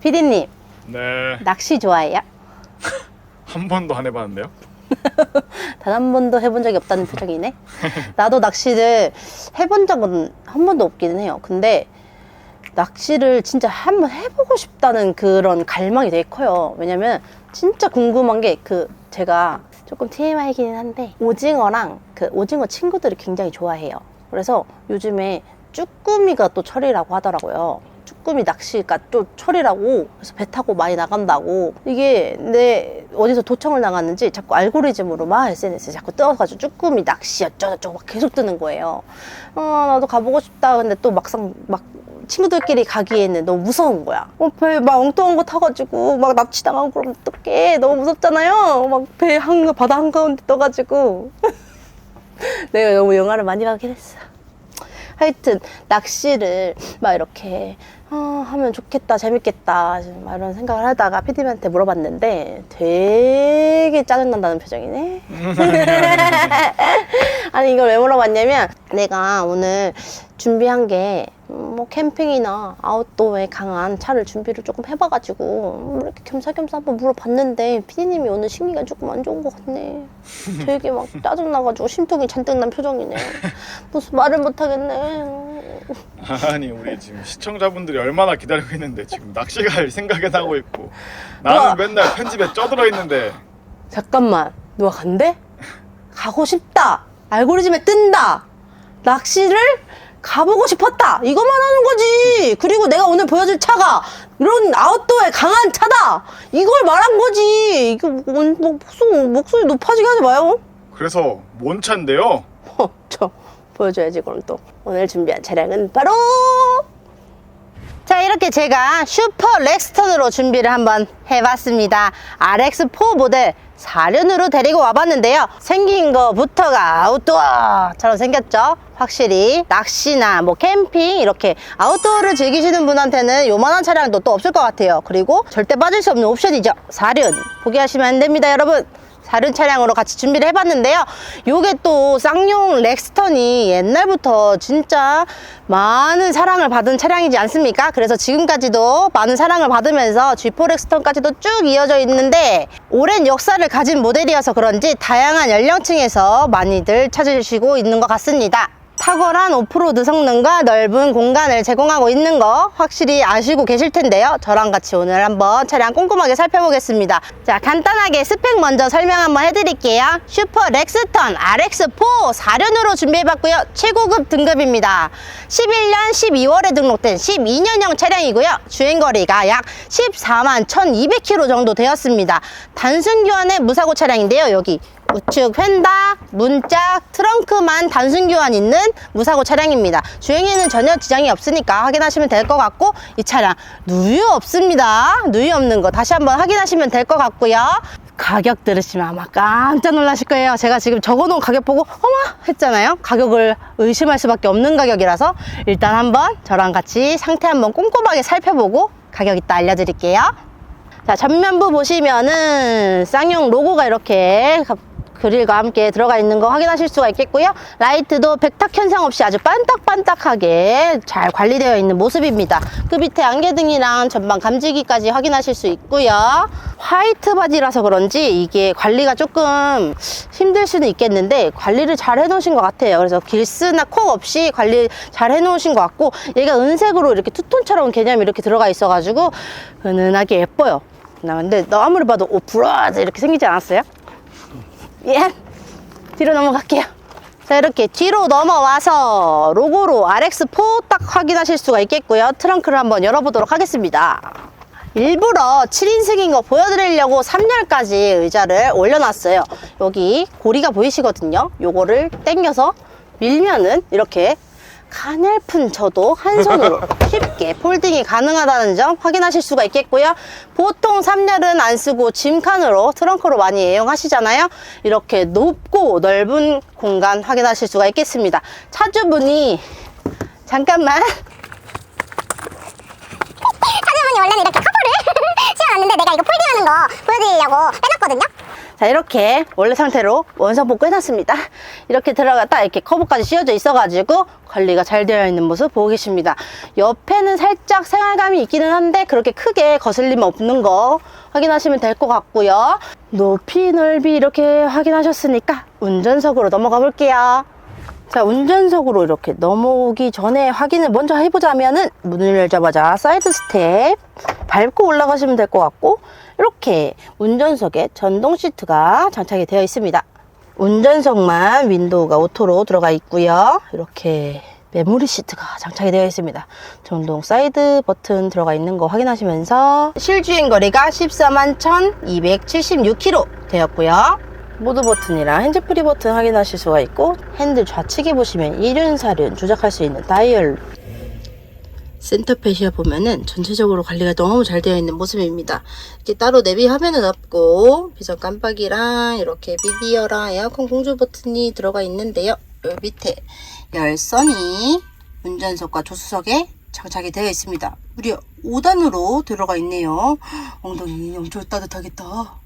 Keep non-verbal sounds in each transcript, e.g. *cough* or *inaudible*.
피디님, 네. 낚시 좋아해요? *laughs* 한 번도 안 해봤는데요. *laughs* 단 한 번도 해본 적이 없다는 표정이네. 나도 낚시를 해본 적은 한 번도 없기는 해요. 근데 낚시를 진짜 한번 해보고 싶다는 그런 갈망이 되게 커요. 왜냐면 진짜 궁금한 게 그 제가 조금 TMI이기는 한데 오징어랑 그 오징어 친구들을 굉장히 좋아해요. 그래서 요즘에 쭈꾸미가 또 철이라고 하더라고요. 쭈꾸미 낚시가 또 철이라고 그래서 배 타고 많이 나간다고 이게 내 어디서 도청을 나갔는지 자꾸 알고리즘으로 막 SNS에 자꾸 떠가지고 쭈꾸미 낚시 어쩌고저쩌고 막 계속 뜨는 거예요. 어 나도 가보고 싶다. 근데 또 막상 막 친구들끼리 가기에는 너무 무서운 거야. 어, 배 막 엉뚱한 거 타가지고 막 납치당하고 그러면 어떡해. 너무 무섭잖아요. 막 배 한, 바다 한가운데 떠가지고. *laughs* 내가 너무 영화를 많이 가긴 했어. 하여튼 낚시를 막 이렇게 어, 하면 좋겠다 재밌겠다 막 이런 생각을 하다가 피디님한테 물어봤는데 되게 짜증난다는 표정이네. *laughs* *laughs* 아니 이걸 왜 물어봤냐면 내가 오늘 준비한 게 뭐 캠핑이나 아웃도어에 강한 차를 준비를 조금 해봐가지고 이렇게 겸사겸사 한번 물어봤는데 피디님이 오늘 심리가 조금 안 좋은 것 같네. 되게 막 짜증나가지고 심통이 잔뜩 난 표정이네. 무슨 말을 못하겠네. 아니 우리 지금 시청자분들이 얼마나 기다리고 있는데 지금 낚시 갈 생각은 하고 있고. 나는. 맨날 편집에 쪄들어 있는데. 잠깐만. 누가 간대? 가고 싶다. 알고리즘에 뜬다. 낚시를 가보고 싶었다. 이것만 하는 거지. 그리고 내가 오늘 보여줄 차가 이런 아웃도어에 강한 차다. 이걸 말한 거지. 이거 뭐, 뭐, 무슨 목소리 높아지게 하지 마요. 그래서 뭔 차인데요? 어, 저 보여줘야지 그럼 또. 오늘 준비한 차량은 바로! 자 이렇게 제가 슈퍼 렉스턴으로 준비를 한번 해봤습니다. RX4 모델 4륜으로 데리고 와봤는데요. 생긴 거부터가 아웃도어처럼 생겼죠. 확실히 낚시나 뭐 캠핑 이렇게 아웃도어를 즐기시는 분한테는 요만한 차량도 또 없을 것 같아요. 그리고 절대 빠질 수 없는 옵션이죠. 4륜. 포기하시면 안 됩니다 여러분 다른 차량으로 같이 준비를 해봤는데요. 요게 또 쌍용 렉스턴이 옛날부터 진짜 많은 사랑을 받은 차량이지 않습니까? 그래서 지금까지도 많은 사랑을 받으면서 G4 렉스턴까지도 쭉 이어져 있는데 오랜 역사를 가진 모델이어서 그런지 다양한 연령층에서 많이들 찾으시고 있는 것 같습니다. 탁월한 오프로드 성능과 넓은 공간을 제공하고 있는 거 확실히 아시고 계실 텐데요. 저랑 같이 오늘 한번 차량 꼼꼼하게 살펴보겠습니다. 자, 간단하게 스펙 먼저 설명 한번 해드릴게요. 슈퍼 렉스턴 RX4 4륜으로 준비해봤고요. 최고급 등급입니다. 11년 12월에 등록된 12년형 차량이고요. 주행거리가 약 14만 1200km 정도 되었습니다. 단순 교환의 무사고 차량인데요. 여기 우측 휀다, 문짝, 트렁크만 단순 교환 있는 무사고 차량입니다. 주행에는 전혀 지장이 없으니까 확인하시면 될 것 같고 이 차량 누유 없습니다. 누유 없는 거 다시 한번 확인하시면 될 것 같고요. 가격 들으시면 아마 깜짝 놀라실 거예요. 제가 지금 적어놓은 가격 보고 어머 했잖아요. 가격을 의심할 수밖에 없는 가격이라서 일단 한번 저랑 같이 상태 한번 꼼꼼하게 살펴보고 가격 이따 알려드릴게요. 자, 전면부 보시면은 쌍용 로고가 이렇게 가- 그릴과 함께 들어가 있는 거 확인하실 수가 있겠고요. 라이트도 백탁 현상 없이 아주 반딱반딱하게 잘 관리되어 있는 모습입니다. 그 밑에 안개등이랑 전방 감지기까지 확인하실 수 있고요. 화이트 바지라서 그런지 이게 관리가 조금 힘들 수는 있겠는데 관리를 잘 해놓으신 것 같아요. 그래서 길스나 콕 없이 관리 잘 해놓으신 것 같고 얘가 은색으로 이렇게 투톤처럼 개념이 이렇게 들어가 있어가지고 은은하게 예뻐요. 나 근데 너 아무리 봐도 오 브라드 이렇게 생기지 않았어요? 예. 뒤로 넘어갈게요. 자, 이렇게 뒤로 넘어와서 로고로 RX4 딱 확인하실 수가 있겠고요. 트렁크를 한번 열어보도록 하겠습니다. 일부러 7인승인 거 보여드리려고 3열까지 의자를 올려놨어요. 여기 고리가 보이시거든요. 요거를 당겨서 밀면은 이렇게 가늘픈 저도 한 손으로 *laughs* 쉽게 폴딩이 가능하다는 점 확인하실 수가 있겠고요. 보통 3열은 안 쓰고 짐칸으로 트렁크로 많이 애용하시잖아요. 이렇게 높고 넓은 공간 확인하실 수가 있겠습니다. 차주분이 잠깐만 차주분이 원래는 이렇게 카포를 *laughs* 씌워놨는데 내가 이거 폴딩하는 거 보여드리려고 빼놨거든요. 자 이렇게 원래 상태로 원상 복구 해놨습니다 이렇게 들어갔다 이렇게 커브까지 씌워져 있어가지고 관리가 잘 되어 있는 모습 보고 계십니다. 옆에는 살짝 생활감이 있기는 한데 그렇게 크게 거슬림 없는 거 확인하시면 될 것 같고요. 높이 넓이 이렇게 확인하셨으니까 운전석으로 넘어가 볼게요. 자, 운전석으로 이렇게 넘어오기 전에 확인을 먼저 해보자면은 문을 열자마자 사이드 스텝 밟고 올라가시면 될 것 같고 이렇게 운전석에 전동 시트가 장착이 되어 있습니다. 운전석만 윈도우가 오토로 들어가 있고요. 이렇게 메모리 시트가 장착이 되어 있습니다. 전동 사이드 버튼 들어가 있는 거 확인하시면서 실주행 거리가 14만 1276km 되었고요. 모드 버튼이랑 핸즈프리 버튼 확인하실 수가 있고 핸들 좌측에 보시면 이륜, 사륜 조작할 수 있는 다이얼 센터페시아 보면은 전체적으로 관리가 너무 잘 되어 있는 모습입니다. 이렇게 따로 내비 화면은 없고 비전 깜빡이랑 이렇게 미디어랑 에어컨 공조 버튼이 들어가 있는데요. 요 밑에 열선이 운전석과 조수석에 장착이 되어 있습니다. 무려 5단으로 들어가 있네요. 엉덩이 엄청 따뜻하겠다.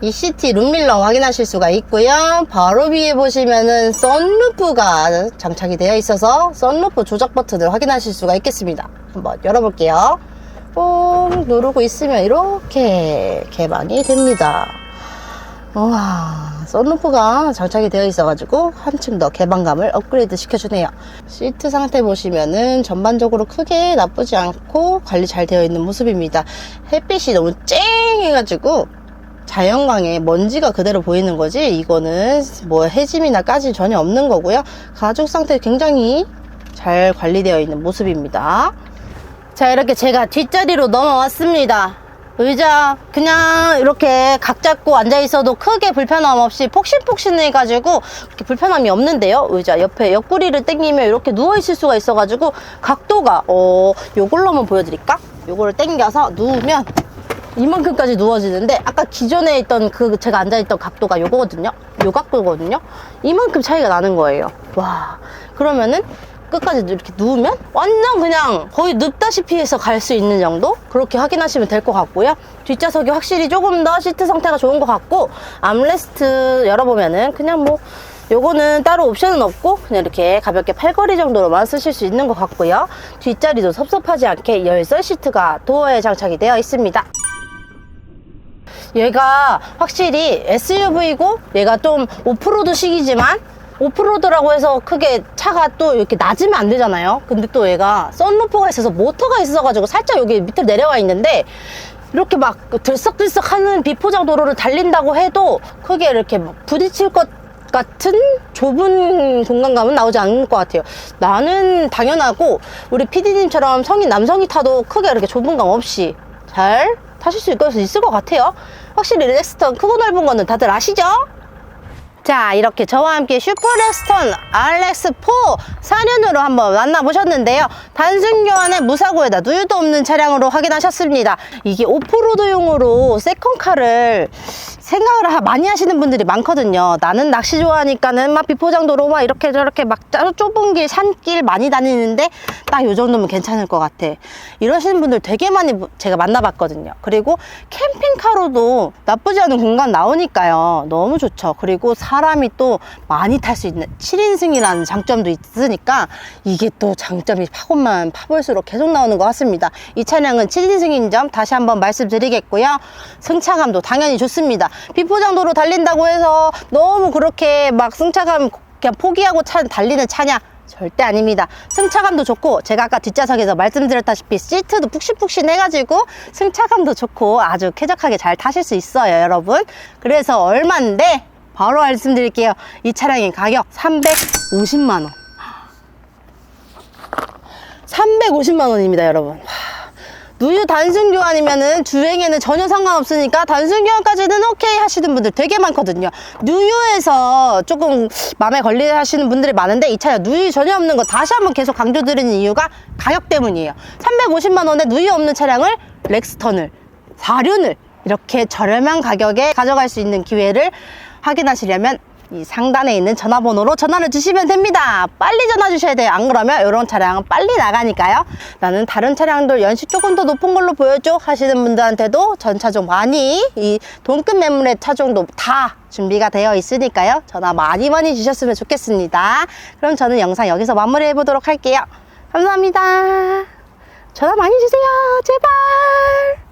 이 시티 룸밀러 확인하실 수가 있고요. 바로 위에 보시면은 썬루프가 장착이 되어 있어서 썬루프 조작 버튼을 확인하실 수가 있겠습니다. 한번 열어볼게요. 뽕 누르고 있으면 이렇게 개방이 됩니다. 와, 썬루프가 장착이 되어 있어 가지고 한층 더 개방감을 업그레이드 시켜주네요. 시트 상태 보시면은 전반적으로 크게 나쁘지 않고 관리 잘 되어 있는 모습입니다. 햇빛이 너무 쨍 해가지고 자연광에 먼지가 그대로 보이는 거지? 이거는 뭐 해짐이나 까지 전혀 없는 거고요. 가죽 상태 굉장히 잘 관리되어 있는 모습입니다. 자 이렇게 제가 뒷자리로 넘어왔습니다. 의자 그냥 이렇게 각 잡고 앉아 있어도 크게 불편함 없이 폭신폭신해 가지고 불편함이 없는데요. 의자 옆에 옆구리를 당기면 이렇게 누워 있을 수가 있어 가지고 각도가 어 요걸로 한번 보여드릴까? 요거를 당겨서 누우면 이만큼까지 누워지는데 아까 기존에 있던 그 제가 앉아있던 각도가 요거거든요. 요 각도거든요. 이만큼 차이가 나는 거예요. 와. 그러면은 끝까지 이렇게 누우면 완전 그냥 거의 눕다시피 해서 갈 수 있는 정도? 그렇게 확인하시면 될 것 같고요. 뒷좌석이 확실히 조금 더 시트 상태가 좋은 것 같고 암레스트 열어보면은 그냥 뭐 요거는 따로 옵션은 없고 그냥 이렇게 가볍게 팔걸이 정도로만 쓰실 수 있는 것 같고요. 뒷자리도 섭섭하지 않게 열선 시트가 도어에 장착이 되어 있습니다 얘가 확실히 SUV고 얘가 좀 오프로드식이지만 오프로드라고 해서 크게 차가 또 이렇게 낮으면 안 되잖아요. 근데 또 얘가 썬루프가 있어서 모터가 있어가지고 살짝 여기 밑으로 내려와 있는데 이렇게 막 들썩들썩 하는 비포장 도로를 달린다고 해도 크게 이렇게 막 부딪힐 것 같은 좁은 공간감은 나오지 않을 것 같아요. 나는 당연하고 우리 PD님처럼 성인 남성이 타도 크게 이렇게 좁은 감 없이 잘 타실 수 있을 것 같아요. 확실히 렉스턴 크고 넓은 거는 다들 아시죠? 자 이렇게 저와 함께 슈퍼렉스턴 RX4 4년으로 한번 만나보셨는데요. 단순 교환에 무사고에다 누유도 없는 차량으로 확인하셨습니다. 이게 오프로드용으로 세컨카를 생각을 하- 많이 하시는 분들이 많거든요. 나는 낚시 좋아하니까는 막 비포장도로 막 이렇게 저렇게 막 짜- 좁은 길 산길 많이 다니는데 딱 요 정도면 괜찮을 것 같아. 이러시는 분들 되게 많이 부- 제가 만나봤거든요. 그리고 캠핑카로도 나쁘지 않은 공간 나오니까요. 너무 좋죠. 그리고 사 람이 또 많이 탈 수 있는 7인승이라는 장점도 있으니까 이게 또 장점이 파고만 파볼수록 계속 나오는 것 같습니다. 이 차량은 7인승인 점 다시 한번 말씀드리겠고요. 승차감도 당연히 좋습니다. 비포장도로 달린다고 해서 너무 그렇게 막 승차감 그냥 포기하고 차, 달리는 차냐? 절대 아닙니다. 승차감도 좋고 제가 아까 뒷좌석에서 말씀드렸다시피 시트도 푹신푹신 해가지고 승차감도 좋고 아주 쾌적하게 잘 타실 수 있어요 여러분. 그래서 얼마인데 바로 말씀드릴게요. 이 차량의 가격 350만원 350만 원입니다, 여러분. 하, 누유 단순 교환이면은 주행에는 전혀 상관없으니까 단순 교환까지는 오케이 하시는 분들 되게 많거든요. 누유에서 조금 마음에 걸리 하시는 분들이 많은데 이 차량 누유 전혀 없는 거 다시 한번 계속 강조드리는 이유가 가격 때문이에요. 350만 원에 누유 없는 차량을 렉스턴을 4륜을 이렇게 저렴한 가격에 가져갈 수 있는 기회를 확인하시려면 이 상단에 있는 전화번호로 전화를 주시면 됩니다. 빨리 전화 주셔야 돼요. 안 그러면 이런 차량은 빨리 나가니까요. 나는 다른 차량들 연식 조금 더 높은 걸로 보여줘 하시는 분들한테도 전 차종 많이 이 동급 매물의 차종도 다 준비가 되어 있으니까요. 전화 많이 많이 주셨으면 좋겠습니다. 그럼 저는 영상 여기서 마무리해 보도록 할게요. 감사합니다. 전화 많이 주세요. 제발.